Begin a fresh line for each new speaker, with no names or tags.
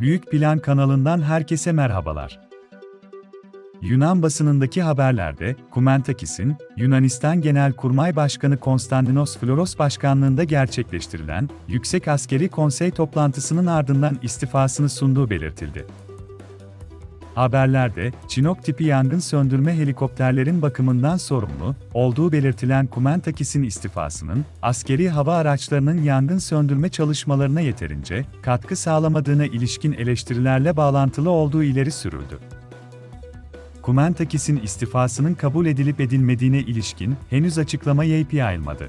Büyük Plan kanalından herkese merhabalar. Yunan basınındaki haberlerde, Kumentakis'in, Yunanistan Genelkurmay Başkanı Konstantinos Floros başkanlığında gerçekleştirilen Yüksek Askeri Konsey toplantısının ardından istifasını sunduğu belirtildi. Haberlerde, Çinok tipi yangın söndürme helikopterlerin bakımından sorumlu olduğu belirtilen Kumentakis'in istifasının, askeri hava araçlarının yangın söndürme çalışmalarına yeterince katkı sağlamadığına ilişkin eleştirilerle bağlantılı olduğu ileri sürüldü. Kumentakis'in istifasının kabul edilip edilmediğine ilişkin henüz açıklama yayınlanmadı.